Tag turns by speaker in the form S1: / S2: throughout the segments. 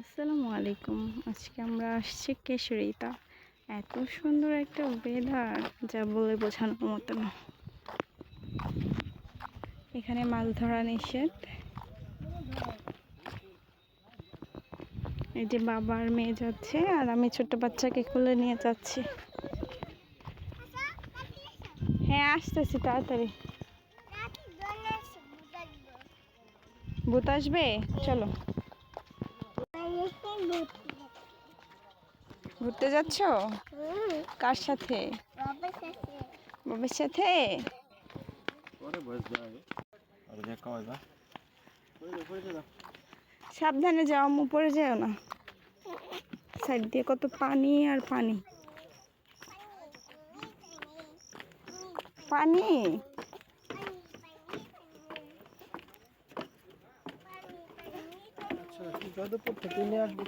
S1: আসসালামু আলাইকুম। আজকে আমরা আসছি কেশরিতা। এত সুন্দর একটা ওয়েদার যা বলে বোঝানোর মতো না এখানে মাছ ধরা নিষেধ। এই যে বাবার মেয়ে যাচ্ছে আর আমি ছোট্ট বাচ্চাকে কোলে নিয়ে যাচ্ছি। হ্যাঁ আসতেছি তাড়াতাড়ি। ভূত আসবে? চলো। ঘুরতে যাচ্ছ? কার সাথে? বাবার সাথে? সাবধানে যাও উপরে যেও না। সাইড দিয়ে কত পানি আর পানি। পানি?
S2: ঠিক থেকে নিয়ে আসব।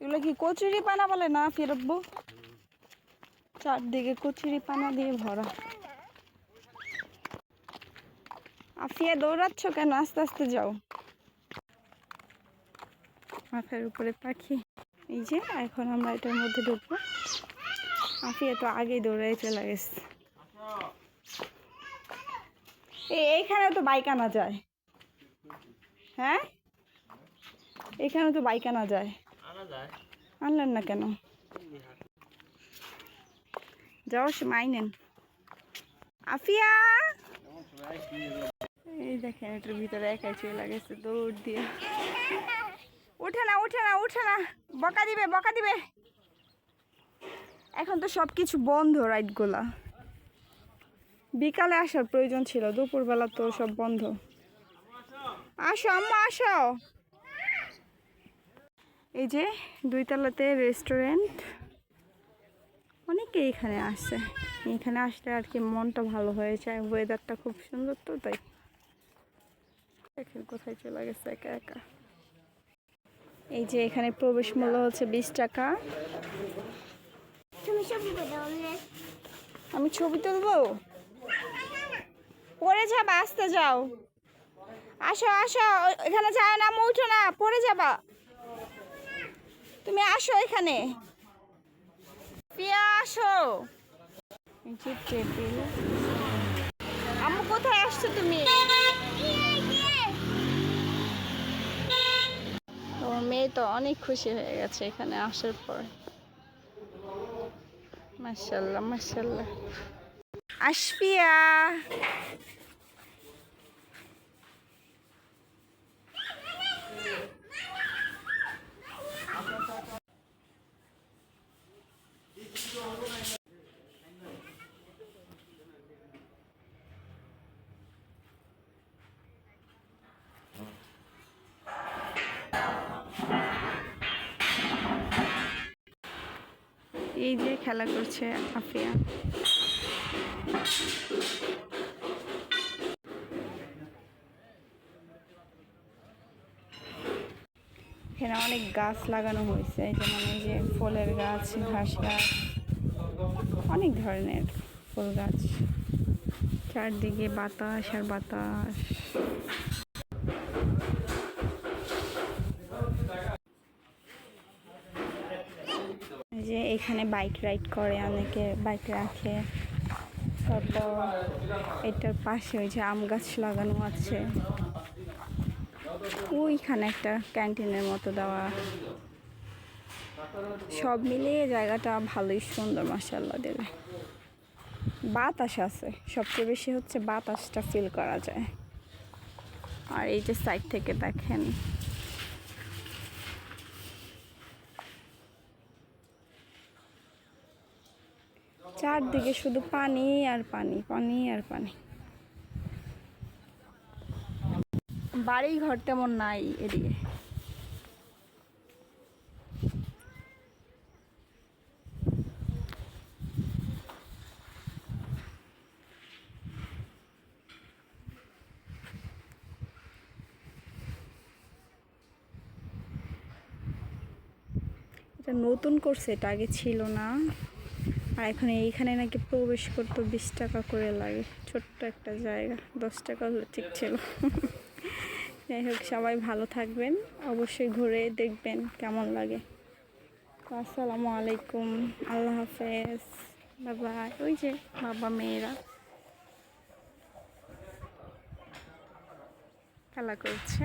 S1: এগুলো কি কচুরি পানা বলে না ফেরতবো চারদিকে কচুরি পানা দিয়ে ভরা। আফিয়া দৌড়াচ্ছ কেন? আস্তে আস্তে যাও। মাথার উপরে পাখি। এই যে, এখন আমরা এটার মধ্যে ঢুকবো। আফিয়া তো আগেই দৌড়াই চলে গেছে। এইখানে তো বাইক আনা যায়। হ্যাঁ? এখানে তো বাইক আনা যায়। আনলেন না কেন? যাওয়ার সময় নেন আফিয়া! এই দেখেন এটার ভিতরে একাই চলে গেছে দৌড় দিয়ে। উঠে না উঠে না উঠে না। বকা দিবে বকা দিবে। এখন তো সব কিছু বন্ধ রাইডগুলা বিকালে আসার প্রয়োজন ছিল দুপুরবেলা তো সব বন্ধ। আসো আম্মা আসো। এই যে দুইতলাতে রেস্টুরেন্ট অনেকে এখানে আসে। এখানে আসলে আর কি মনটা ভালো হয়ে যায় ওয়েদারটা খুব সুন্দর তো তাই। দেখেন কোথায় চলে গেছে একা একা। এই যে এখানে প্রবেশ মূল্য হচ্ছে বিশ টাকা। আমি ছবি তুলবো? পড়ে যাবা, আসতে যাও। আসো আসো, এখানে যাও না, উঠো না, পড়ে যাবা। তুমি আসো এখানে। পিয়া আসো। টেবিল আম্মু, কোথায় আসছো তুমি? তোমার মেয়ে তো অনেক খুশি হয়ে গেছে এখানে আসার পর। মাশাল্লাহ মাশাল্লাহ আশফিয়া। এই যে খেলা করছে আফিয়া। এখানে অনেক গাছ লাগানো হয়েছে যেমন এই যে ফলের গাছ, ঘাস গাছ, অনেক ধরনের ফুল গাছ। চারদিকে বাতাস আর বাতাস। যে এখানে বাইক রাইড করে, অনেকে বাইক রাখে। তারপর এটার পাশে ওই যে আম গাছ লাগানো আছে। ওইখানে একটা ক্যান্টিনের মতো দেওয়া। সব মিলিয়ে জায়গাটা ভালোই সুন্দর মাসাল্লাহ দেবে। বাতাস আছে, সবচেয়ে বেশি হচ্ছে বাতাসটা ফিল করা যায়। আর এই যে সাইড থেকে দেখেন চারদিকে শুধু পানি আর পানি পানি আর পানি। বাড়ি ঘর তেমন নাই এদিকে। এটা নতুন করছে, এটা আগে ছিল না। আর এখন এইখানে নাকি প্রবেশ করতে বিশ টাকা করে লাগে। ছোট্ট একটা জায়গা, দশ টাকা হলে ঠিক ছিল। যাই হোক, সবাই ভালো থাকবেন, অবশ্যই ঘুরে দেখবেন কেমন লাগে। আসসালামু আলাইকুম, আল্লাহ হাফেজ বাবা ওই যে বাবা মেয়েরা। খেলা করছে।